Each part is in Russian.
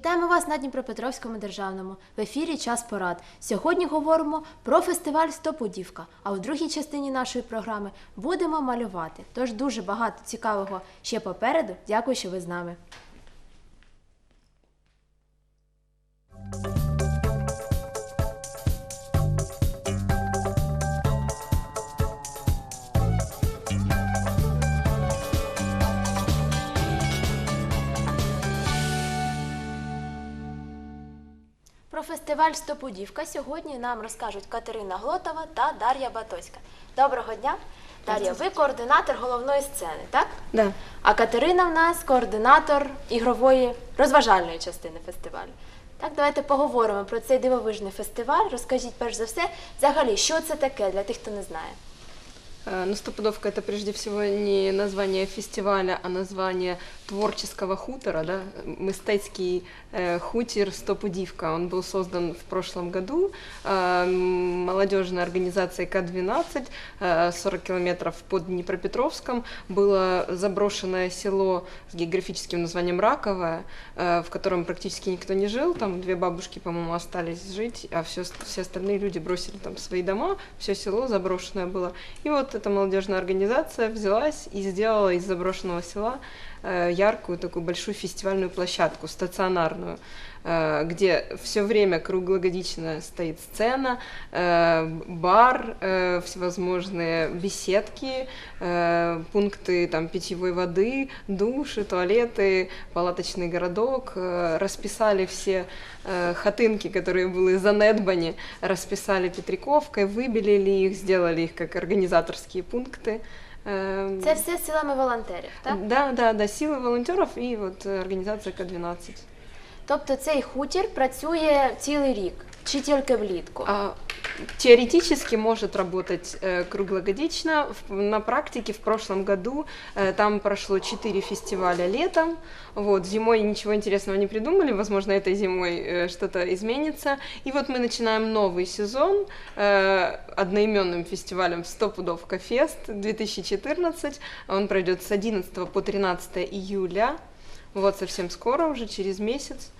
Вітаємо вас на Дніпропетровському державному. В ефірі час порад. Сьогодні говоримо про фестиваль Стопудівка. А у другій частині нашої програми будемо малювати. Тож дуже багато цікавого ще попереду. Дякую, що ви з нами. Фестиваль Стопудівка сьогодні нам розкажуть Катерина Глотова та Дар'я Батоська. Доброго дня! Дар'я, ви координатор головної сцени, так? Да. А Катерина в нас координатор ігрової розважальної частини фестивалю. Так, давайте поговоримо про цей дивовижний фестиваль. Розкажіть перш за все, взагалі, що це таке для тих, хто не знає. Э, Ну, стопудовка это прежде всего не название фестиваля, а название творческого хутора, да, мистецкий э, хутор Стопудивка. Он был создан в прошлом году э, молодежной организацией К-12, э, 40 километров под Днепропетровском. Было заброшенное село с географическим названием Раковое, э, в котором практически никто не жил, там две бабушки, по-моему, остались жить, а все, все остальные люди бросили там свои дома, все село заброшенное было. И вот эта молодежная организация взялась и сделала из заброшенного села яркую такую большую фестивальную площадку, стационарную, э, где все время круглогодично стоит сцена, э, бар, э, всевозможные беседки, э, пункты там питьевой воды, души, туалеты, палаточный городок. Э, Расписали все э, хатынки, которые были занедбани, расписали петриковкой, выбелили их, сделали их как организаторские пункты. Э, Це все силами волонтерів, так? Да, да, да, силы волонтеров и вот э, организация К-12. Тобто цей хутір працює цілий рік, чи тільки влітку? А, теоретически может работать э, круглогодично. В- на практике в прошлом году э, там прошло 4 фестиваля летом. Вот, зимой ничего интересного не придумали, возможно, этой зимой э, что-то изменится. И вот мы начинаем новый сезон э, одноименным фестивалем «Стопудовка Фест» 2014. Он пройдет с 11 по 13 июля. Вот совсем скоро, уже через месяц.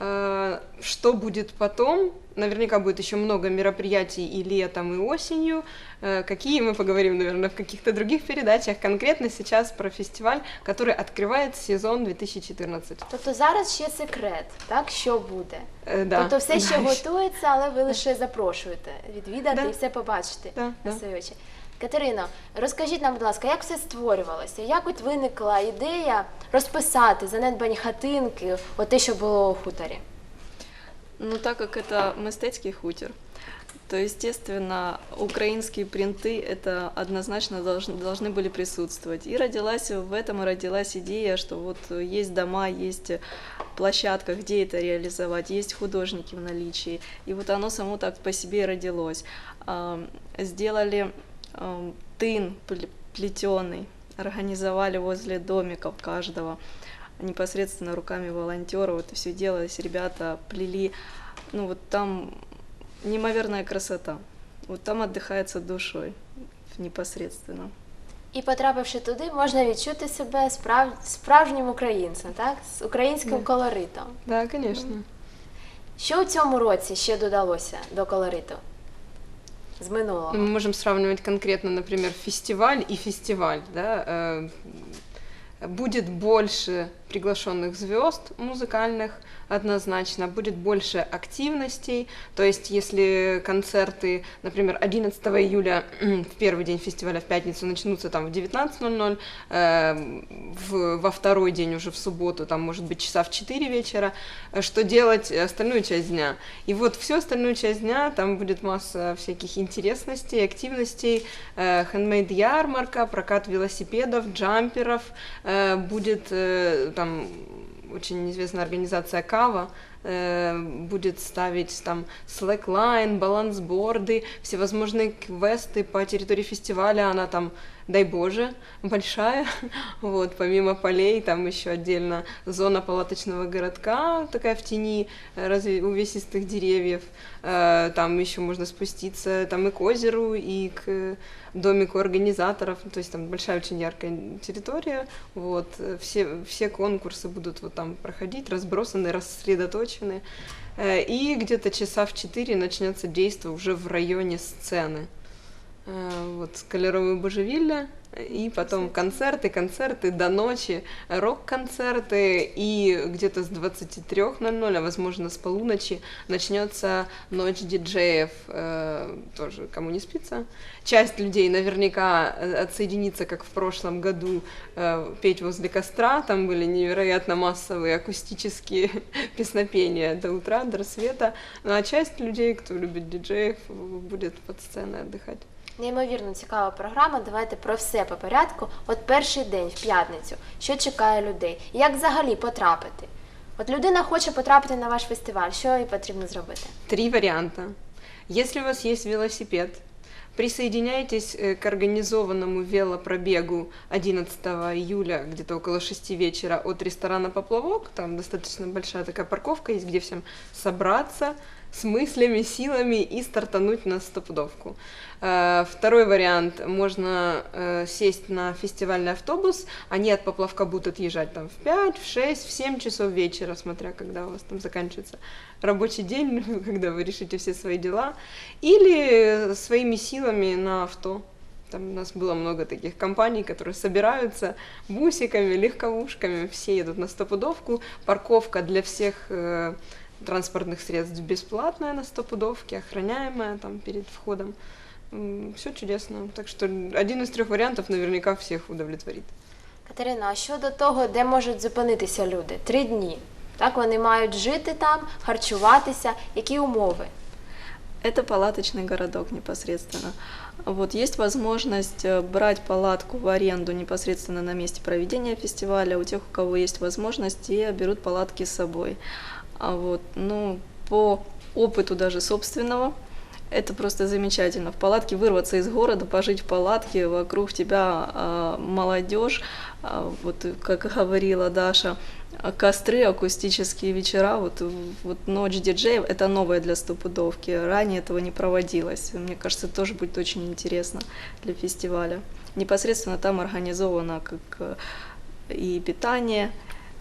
Э, Что будет потом? Наверняка будет еще много мероприятий и летом, и осенью. Э, Какие мы поговорим, наверное, в каких-то других передачах. Конкретно сейчас про фестиваль, который открывает сезон 2014. Тобто зараз ще секрет, так що буде. Е, да. Тобто все ще Да, готується, але ви лише запрошуєте відвідати Да. і все побачити Да, на да. свої очі. Катерино, розкажіть нам, будь ласка, як все створювалося? Як от виникла ідея розписати занедбані хатинки, от те, що було у хуторі? Ну, так как это мистецкий хутор, то, естественно, украинские принты это однозначно должны, должны были присутствовать. И родилась в этом и родилась идея, что вот есть дома, есть площадка, где это реализовать, есть художники в наличии. И вот оно само так по себе и родилось. А, Сделали ам, тын плетеный, организовали возле домиков каждого непосредственно руками волонтеров это все делалось, ребята плели, ну вот там неимоверная красота, вот там отдыхается душой непосредственно. І потрапивши туди, можна відчути себе справ... справжнім українцем, так? З українським колоритом. Да, конечно. Що у цьому році ще додалося до колориту? З минулого. Ну, Мы можем сравнивать конкретно, например, фестиваль и фестиваль. Да? э, Будет больше приглашенных звезд музыкальных, однозначно, будет больше активностей. То есть, если концерты, например, 11 июля в первый день фестиваля в пятницу начнутся там в 19.00, э, в, во второй день уже в субботу, там может быть часа в 4 вечера, э, что делать остальную часть дня. И вот всю остальную часть дня там будет масса всяких интересностей, активностей, э, хендмейд-ярмарка, прокат велосипедов, джамперов, э, будет э, там очень известная организация Кава, э, будет ставить там слэклайн, балансборды, всевозможные квесты по территории фестиваля, она там дай боже, большая. Вот, помимо полей, там еще отдельно зона палаточного городка, такая в тени э, разве увесистых деревьев. Э, Там еще можно спуститься там и к озеру, и к домику организаторов. То есть там большая очень яркая территория. Вот, э, все, все конкурсы будут вот там проходить, разбросаны, рассредоточены. И где-то часа в 4 начнется действие уже в районе сцены. Э, вот Колеровые Божевилля, и потом концерты, концерты до ночи, рок-концерты, и где-то с 23.00, а возможно с полуночи, начнется ночь диджеев, э, тоже кому не спится. Часть людей наверняка э, отсоединится, как в прошлом году, э, петь возле костра, там были невероятно массовые акустические песнопения до утра, до рассвета, ну, а часть людей, кто любит диджеев, будет под сценой отдыхать. Неймовірно цікава програма. Давайте про все по порядку. От перший день в п'ятницю, що чекає людей, як взагалі потрапити? От людина хоче потрапити на ваш фестиваль, що їй потрібно зробити? Три варианта. Если у вас есть велосипед, присоединяйтесь э, к организованному велопробегу 11 июля, где-то около 6 вечера от ресторана «Поплавок». Там достаточно большая такая парковка есть, где всем собраться с мыслями, силами и стартануть на стопудовку. Э, Второй вариант. Можно э, сесть на фестивальный автобус. Они от Поплавка будут отъезжать там в 5, в 6, в 7 часов вечера, смотря когда у вас там заканчивается рабочий день, когда вы решите все свои дела. Или своими силами на авто. Там у нас было много таких компаний, которые собираются бусиками, легковушками, все едут на стопудовку. Парковка для всех э, транспортных средств бесплатная на стопудовке, охраняемая там перед входом. Все чудесно. Так что один из трех вариантов наверняка всех удовлетворит. Катерина, а щодо того, де можуть зупинитися люди? Три дні. Так, вони мають жити там, харчуватися. Які умови? Это палаточный городок непосредственно. Вот есть возможность э, брать палатку в аренду непосредственно на месте проведения фестиваля. У тех, у кого есть возможность, и берут палатки с собой. А вот, ну, по опыту даже собственного, это просто замечательно. В палатке вырваться из города, пожить в палатке, вокруг тебя а, молодежь, а, вот как говорила Даша, костры, акустические вечера, вот, вот ночь диджеев, это новое для стопудовки, ранее этого не проводилось. Мне кажется, тоже будет очень интересно для фестиваля. Непосредственно там организовано как э, и питание,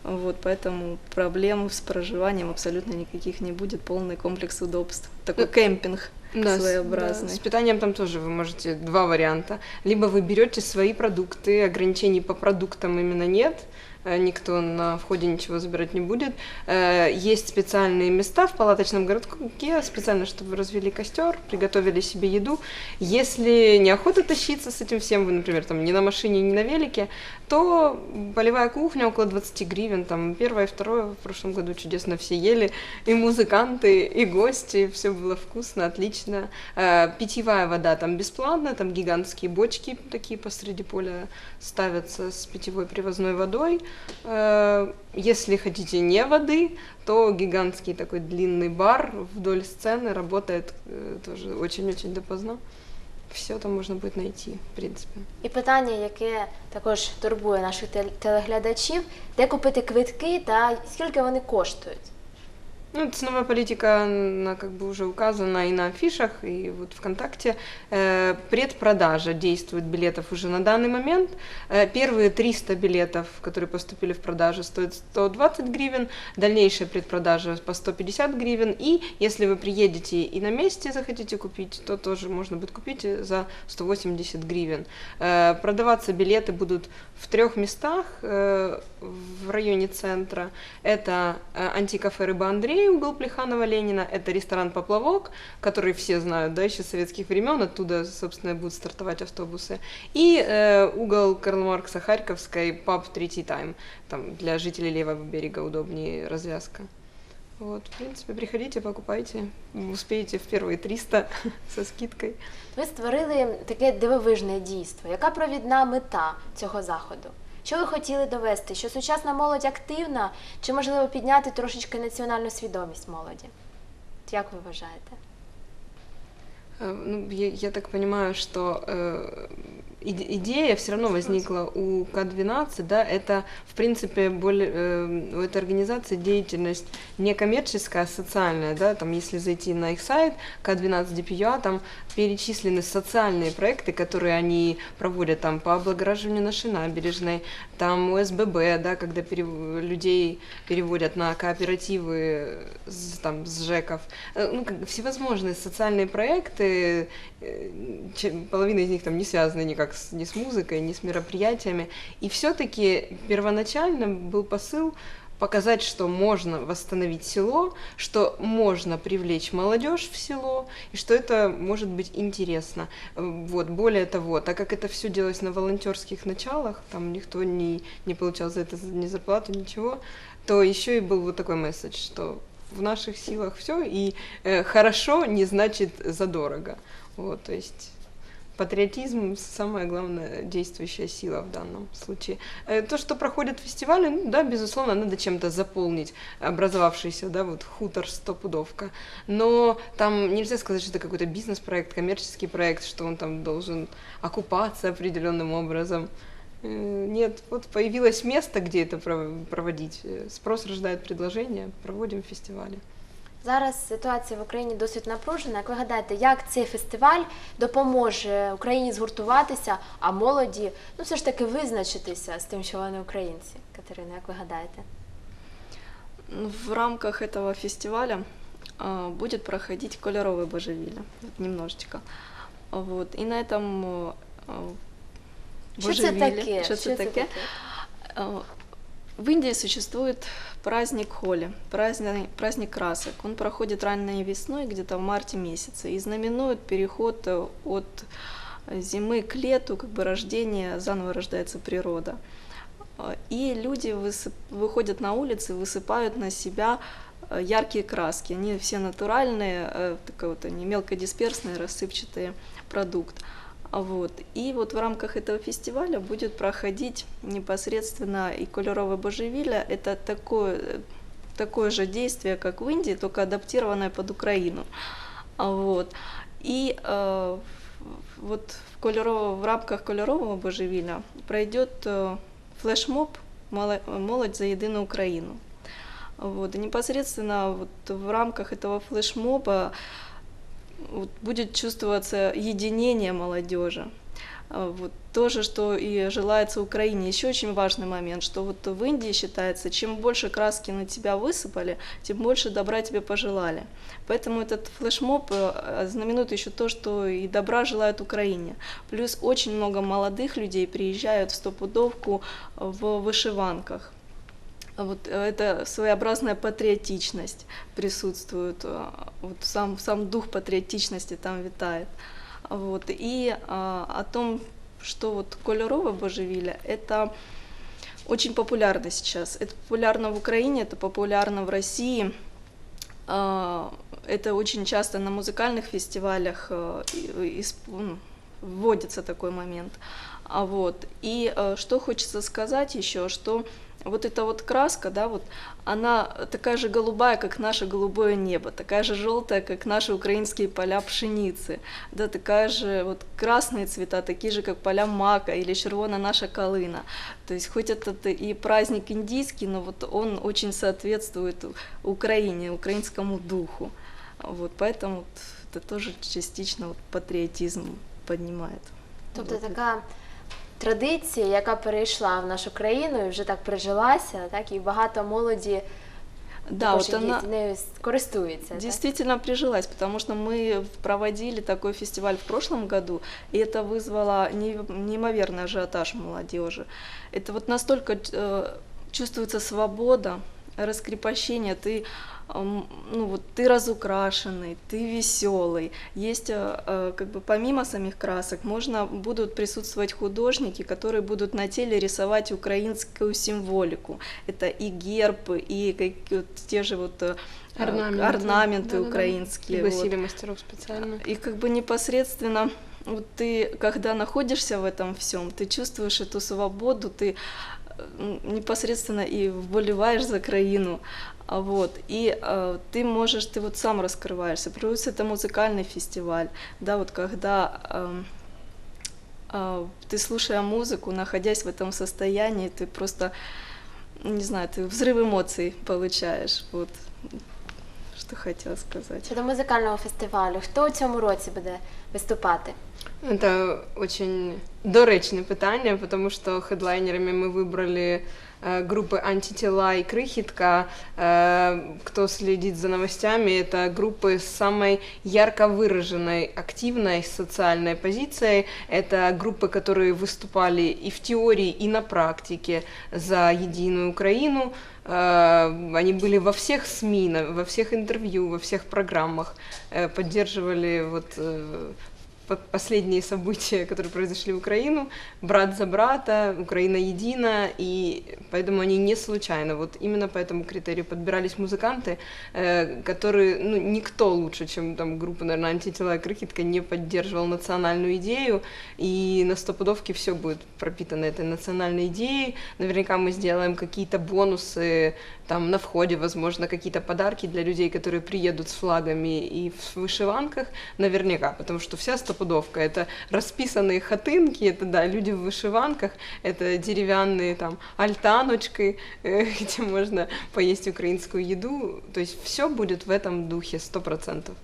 вот, поэтому проблем с проживанием абсолютно никаких не будет, полный комплекс удобств. Такой Ну, кемпинг Да, своеобразный. да, С питанием там тоже вы можете два варианта. Либо вы берете свои продукты, ограничений по продуктам именно нет, никто на входе ничего забирать не будет. Э, Есть специальные места в палаточном городке, специально, чтобы развели костер, приготовили себе еду. Если неохота тащиться с этим всем, вы, например, там не на машине, не на велике, то полевая кухня около 20 гривен, там первое и второе в прошлом году чудесно все ели, и музыканты, и гости, все было вкусно, отлично. Э, Питьевая вода там бесплатная, там гигантские бочки такие посреди поля ставятся с питьевой привозной водой. Э, Если хотите не воды, то гигантский такой длинный бар вдоль сцены работает э, тоже очень-очень допоздна. Все там можно будет найти, в принципе. І питання, яке також турбує наших тел- телеглядачів, де купити квитки та скільки вони коштують? Ну, это новая политика, она как бы уже указана и на афишах, и вот ВКонтакте. Э, предпродажа действует билетов уже на данный момент. Э, первые 300 билетов, которые поступили в продажу, стоят 120 гривен, дальнейшая предпродажа по 150 гривен, и если вы приедете и на месте захотите купить, то тоже можно будет купить за 180 гривен. Э, продаваться билеты будут в трех местах э, в районе центра. Это э, антикафе «Рыба Андрей», угол Плеханова-Ленина, это ресторан «Поплавок», который все знают, да, еще с советских времен, оттуда, собственно, будут стартовать автобусы, и э, угол Карла Маркса Харьковской, паб «Третий тайм», там для жителей левого берега удобнее развязка. Вот, в принципе, приходите, покупайте, успеете в первые 300 со скидкой. Ви створили таке дивовижне дійство. Яка провідна мета цього заходу? Що ви хотіли довести? Що сучасна молодь активна, чи можливо підняти трошечки національну свідомість молоді? Як ви вважаєте? Э, Ну, я, я так понимаю, что э, идея все равно возникла у К-12, да, это, в принципе, более, э, у этой организации деятельность не коммерческая, а социальная, да, там, если зайти на их сайт К-12 DPUA, там перечислены социальные проекты, которые они проводят, там, по облагораживанию нашей набережной, там, УСББ, да, когда перев- людей переводят на кооперативы с, там, с ЖЭКов, ну, как всевозможные социальные проекты, э, половина из них там не связаны никак с, ни с музыкой, ни с мероприятиями. И все-таки первоначально был посыл показать, что можно восстановить село, что можно привлечь молодежь в село, и что это может быть интересно. Э, Вот, более того, так как это все делалось на волонтерских началах, там никто не, не получал за это ни зарплату, ничего, то еще и был вот такой месседж, что в наших силах все, и э, хорошо не значит задорого. Вот, то есть патриотизм самая главная действующая сила в данном случае. Э, То, что проходят фестивали, ну да, безусловно, надо чем-то заполнить образовавшийся, да, вот хутор стопудовка. Но там нельзя сказать, что это какой-то бизнес-проект, коммерческий проект, что он там должен окупаться определенным образом. Э, Нет, вот появилось место, где это пров- проводить. Э, Спрос рождает предложение, проводим фестивали. Зараз ситуація в Україні досить напружена. Як ви гадаєте, як цей фестиваль допоможе Україні згуртуватися, а молоді ну все ж таки визначитися з тим, що вони українці? Катерина, як ви гадаєте? Ну, В рамках этого фестиваля а, будет проходить кольоровый божевилля, вот немножечко. Вот. И на этом а, Що це божевіллі- таке? Що це таке? В Индии существует праздник Холи, праздник, праздник красок. Он проходит ранней весной, где-то в марте месяце, и знаменует переход э, от зимы к лету, как бы рождение, заново рождается природа. А, И люди высып- выходят на улицы, высыпают на себя э, яркие краски. Они все натуральные, э, такой вот они мелкодисперсные, рассыпчатые продукт. Вот. И вот в рамках этого фестиваля будет проходить непосредственно и кольоровое божевилля. Это такое, такое же действие, как в Индии, только адаптированное под Украину. Вот. И э, вот в, кольорово- в рамках кольорового божевилля пройдет э, флешмоб «Моло- «Молодь за единую Украину». Вот. И непосредственно вот в рамках этого флешмоба вот будет чувствоваться единение молодежи. А, Вот то же, что и желается Украине. Еще очень важный момент, что вот в Индии считается, чем больше краски на тебя высыпали, тем больше добра тебе пожелали. Поэтому этот флешмоб э, знаменует еще то, что и добра желают Украине. Плюс очень много молодых людей приезжают в стопудовку в вышиванках. А Вот э, это своеобразная патриотичность присутствует, э, вот сам, сам дух патриотичности там витает. Вот. И а, о том, что вот кольоровое божевилля, это очень популярно сейчас. Это популярно в Украине, это популярно в России. А, Это очень часто на музыкальных фестивалях э, ну, вводится такой момент. А вот. И что хочется сказать еще, что вот эта вот краска, да, вот, она такая же голубая, как наше голубое небо, такая же желтая, как наши украинские поля пшеницы, да, такая же вот красные цвета, такие же, как поля мака или червона наша калына. То есть хоть это и праздник индийский, но вот он очень соответствует Украине, украинскому духу. Вот, поэтому это тоже частично вот патриотизм поднимает. Тобто Вот. така традиція, яка перейшла в нашу країну і вже так прижилася, так і багато молоді Да, також вот і она нею користується. так? действительно прижилась, потому что мы проводили такой фестиваль в прошлом году, и это вызвало не- неимоверный ажиотаж у молодежи. Это вот настолько э, чувствуется свобода, раскрепощение, ты м, ну вот ты разукрашенный, ты веселый. Есть э, э, как бы помимо самих красок можно будут присутствовать художники, которые будут на теле рисовать украинскую символику. Это и герб, и как, вот те же вот э, Орнаменты. орнаменты Да-да-да. украинские. вот. Пригласили мастеров специально. И как бы непосредственно вот ты, когда находишься в этом всем, ты чувствуешь эту свободу, ты непосредственно и вболеваешь за краину, а вот, и э, ты можешь, ты вот сам раскрываешься, плюс это музыкальный фестиваль, да, вот когда эм, а, ты слушая музыку, находясь в этом состоянии, ты просто, не знаю, ты взрыв эмоций получаешь, вот, что хотела сказать. Щодо музикального фестивалю, хто у цьому році буде виступати? Это очень доречное питание, потому что хедлайнерами мы выбрали э, группы Антитела и Крыхитка. Э, кто следит за новостями, это группы с самой ярко выраженной активной социальной позицией. Это группы, которые выступали и в теории, и на практике за единую Украину. Э, Они были во всех СМИ, во всех интервью, во всех программах, э, поддерживали вот э, последние события, которые произошли в Украину, брат за брата, Украина едина, и поэтому они не случайно, вот именно по этому критерию подбирались музыканты, э, которые, ну, никто лучше, чем там группа, наверное, антитела и крикетка не поддерживал национальную идею, и на стопудовке все будет пропитано этой национальной идеей, наверняка мы сделаем какие-то бонусы, там на входе, возможно, какие-то подарки для людей, которые приедут с флагами и в вышиванках, наверняка, потому что вся стопудовка это расписанные хатынки, это да, люди в вышиванках, это деревянные там альтаночки, э, где можно поесть украинскую еду, то есть все будет в этом духе сто процентов.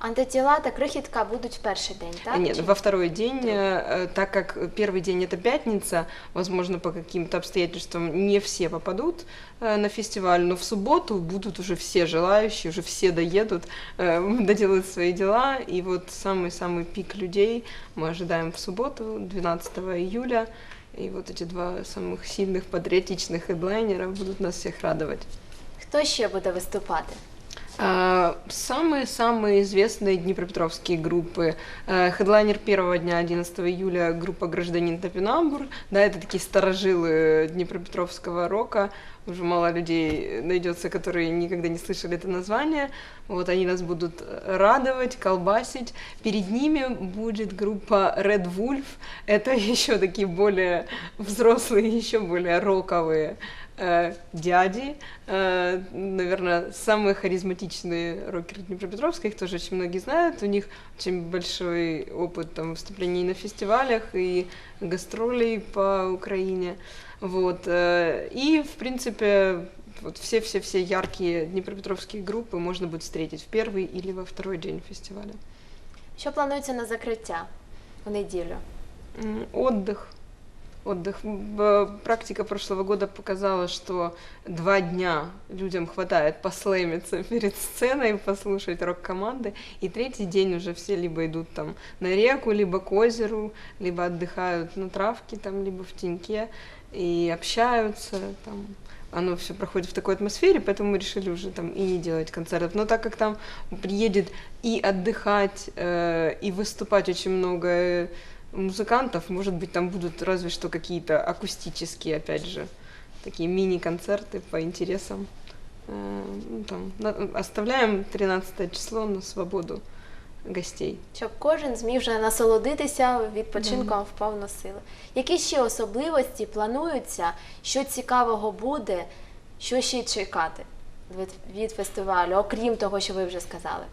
Антитіла та крихітка будуть в перший день, так? Нет, Чи- во второй день, э, так как первый день это пятница, возможно, по каким-то обстоятельствам не все попадут э, на фестиваль, но в субботу будут уже все желающие, уже все доедут, э, доделают свои дела, и вот самый-самый пик людей мы ожидаем в субботу, 12 июля, и вот эти два самых сильных патриотичных хедлайнера будут нас всех радовать. Хто ще буде виступати? А, Самые-самые известные днепропетровские группы. Э, Хедлайнер первого дня, 11 июля, группа «Гражданин Топинамбур». Да, это такие старожилы Днепропетровского рока. Уже мало людей найдется, которые никогда не слышали это название. Вот они нас будут радовать, колбасить. Перед ними будет группа Red Wolf. Это еще такие более взрослые, еще более роковые э, дяди, э, наверное, самые харизматичные рокеры Днепропетровска, их тоже очень многие знают, у них очень большой опыт там, выступлений на фестивалях и гастролей по Украине, вот, э, и, в принципе, вот все-все-все яркие днепропетровские группы можно будет встретить в первый или во второй день фестиваля. Що планується на закриття у неділю? М, Отдых. Отдых. Практика прошлого года показала, что два дня людям хватает послэмиться перед сценой, послушать рок-команды, и третий день уже все либо идут там на реку, либо к озеру, либо отдыхают на травке, там, либо в теньке, и общаются, там, оно все проходит в такой атмосфере, поэтому мы решили уже там и не делать концертов. Но так как там приедет и отдыхать, э, и выступать очень много э, музыкантов, может быть, там будут разве что какие-то акустические, опять же, такие мини-концерты по интересам. Э, ну, там, на- оставляем 13 число на свободу гостей. Щоб кожен зміг вже насолодитися відпочинком в повну силу. Які ще особливості плануються, що цікавого буде, що ще й чекати від, від фестивалю, окрім того, що ви вже сказали?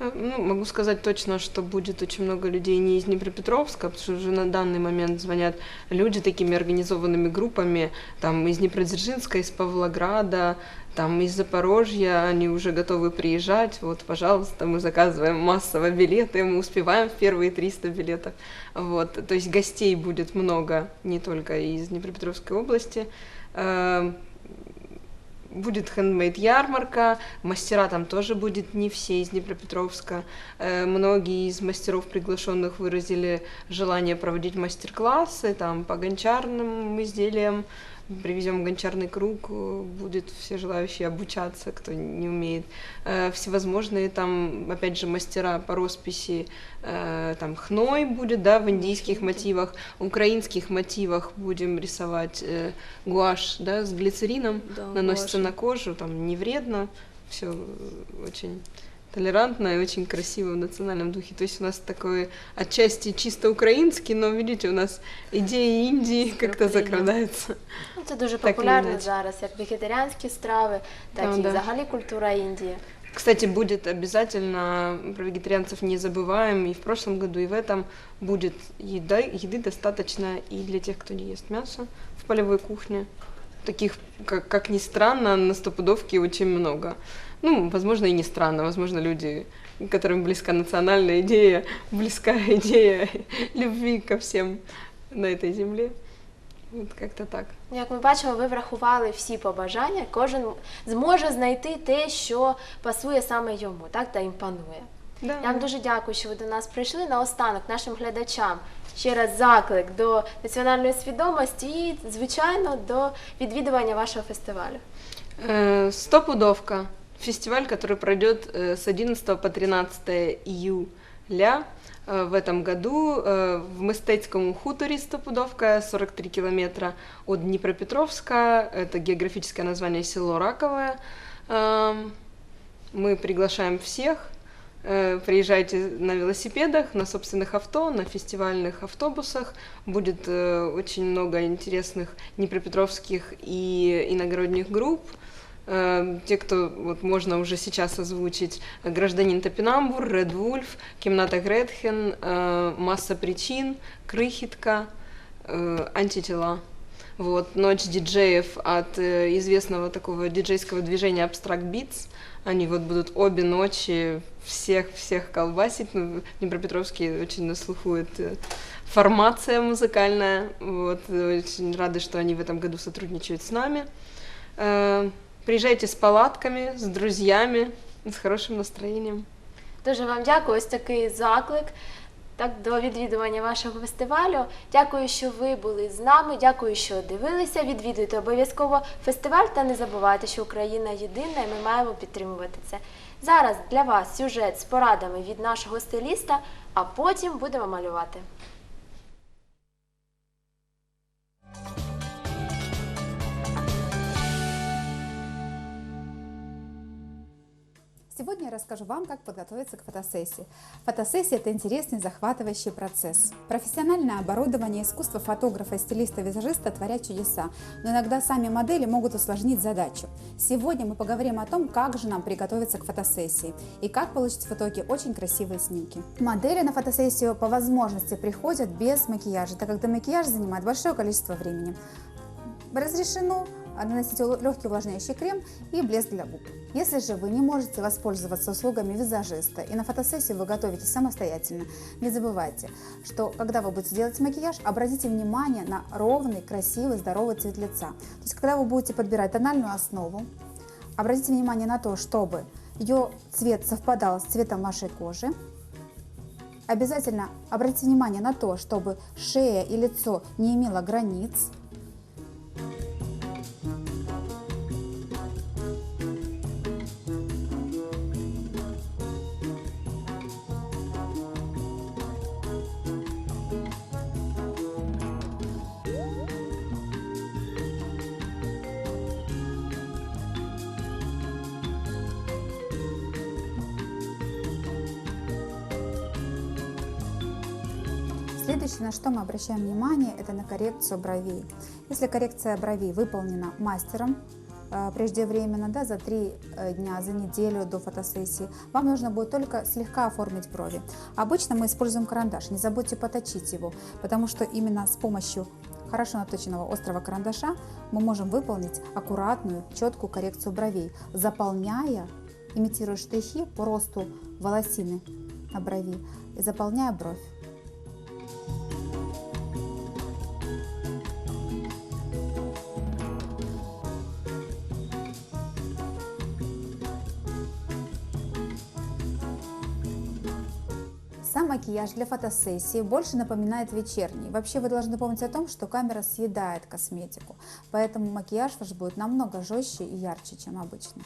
Э, Ну, могу сказать точно, что будет очень много людей не из Днепропетровска, потому что уже на данный момент звонят люди такими организованными группами, там из Днепродзержинска, из Павлограда, там из Запорожья, они уже готовы приезжать, вот, пожалуйста, мы заказываем массово билеты, мы успеваем в первые 300 билетов, вот, то есть гостей будет много, не только из Днепропетровской области, Эм, будет хендмейд ярмарка, мастера там тоже будет не все из Днепропетровска. Э, Многие из мастеров приглашенных выразили желание проводить мастер-классы там по гончарным изделиям. Привезем гончарный круг, э, будет все желающие обучаться, кто не умеет. Э, Всевозможные там, опять же, мастера по росписи, э, там хной будет, да, в индийских мотивах, украинских мотивах будем рисовать гуашь, да, с глицерином Да, наносится гуашь. на кожу, там не вредно, все очень толерантно и очень красиво в национальном духе. То есть у нас такой отчасти чисто украинский, но видите, у нас идеи Индии как-то Україна. закрадаются. Ну, це дуже Так і популярно іначе. зараз, як вегетаріанські страви, так Да, і да. взагалі культура Індії. Кстати, будет обязательно, про вегетарианцев не забываем, и в прошлом году, и в этом будет еда, еды достаточно и для тех, кто не ест мясо в полевой кухне. Таких, как, как ни странно, на стопудовке очень много. Ну, возможно, и не странно, возможно, люди, которым близка национальная идея, близка идея любви ко всем на этой земле. Вот как-то так. Як ми бачимо, ви врахували всі побажання, кожен зможе знайти те, що пасує саме йому, так та імпонує. Да. Я вам дуже дякую, що ви до нас прийшли. Наостанок нашим глядачам ще раз заклик до національної свідомості і, звичайно, до відвідування вашого фестивалю. Э, Стопудовка. Фестиваль, который пройдет э, с 11 по 13 июля э, в этом году э, в Мистецком хуторе Стопудовка, 43 километра от Днепропетровска. Это географическое название село Раковое. Эм, Мы приглашаем всех. Э, Приезжайте на велосипедах, на собственных авто, на фестивальных автобусах. Будет э, очень много интересных днепропетровских и иногородних групп. Э, Те, кто вот можно уже сейчас озвучить, гражданин Топинамбур, Ред Вульф, Кимната Гретхен, Масса причин, Крыхитка, Антитела. Вот, ночь диджеев от известного такого диджейского движения Abstract Beats. Они вот будут обе ночи всех-всех колбасить. Ну, в очень на слуху это формация музыкальная. Вот, очень рады, что они в этом году сотрудничают с нами. Э, Приезжайте с палатками, с друзьями, с хорошим настроением. Дуже вам дякую. Ось такий заклик. Так, до відвідування вашого фестивалю. Дякую, що ви були з нами. Дякую, що дивилися. Відвідуйте обов'язково фестиваль та не забувайте, що Україна єдина і ми маємо підтримувати це. Зараз для вас сюжет з порадами від нашого стиліста, а потім будемо малювати. Сегодня я расскажу вам, как подготовиться к фотосессии. Фотосессия – это интересный, захватывающий процесс. Профессиональное оборудование, искусство фотографа, стилиста, визажиста творят чудеса, но иногда сами модели могут усложнить задачу. Сегодня мы поговорим о том, как же нам приготовиться к фотосессии и как получить в итоге очень красивые снимки. Модели на фотосессию по возможности приходят без макияжа, так как до макияж занимает большое количество времени. Разрешено наносить легкий увлажняющий крем и блеск для губ. Если же вы не можете воспользоваться услугами визажиста и на фотосессию вы готовитесь самостоятельно, не забывайте, что когда вы будете делать макияж, обратите внимание на ровный, красивый, здоровый цвет лица. То есть когда вы будете подбирать тональную основу, обратите внимание на то, чтобы ее цвет совпадал с цветом вашей кожи, Обязательно обратите внимание на то, чтобы шея и лицо не имело границ, Следующее, на что мы обращаем внимание, это на коррекцию бровей. Если коррекция бровей выполнена мастером, э, преждевременно, да, за три э, дня, за неделю до фотосессии, вам нужно будет только слегка оформить брови. Обычно мы используем карандаш, не забудьте поточить его, потому что именно с помощью хорошо наточенного острого карандаша мы можем выполнить аккуратную, четкую коррекцию бровей, заполняя, имитируя штрихи по росту волосины на брови и заполняя бровь. Макияж для фотосессии больше напоминает вечерний. Вообще вы должны помнить о том, что камера съедает косметику, поэтому макияж ваш будет намного жестче и ярче, чем обычно.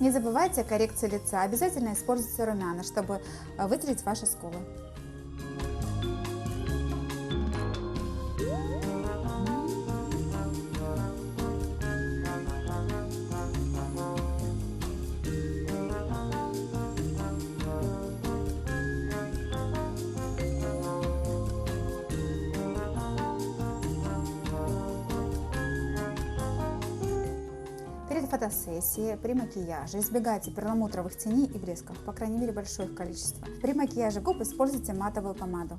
Не забывайте о коррекции лица. Обязательно используйте румяна, чтобы э, выделить ваши скулы. Перед фотосессией, при макияже избегайте перламутровых теней и блесков, по крайней мере большое их количество. При макияже губ используйте матовую помаду.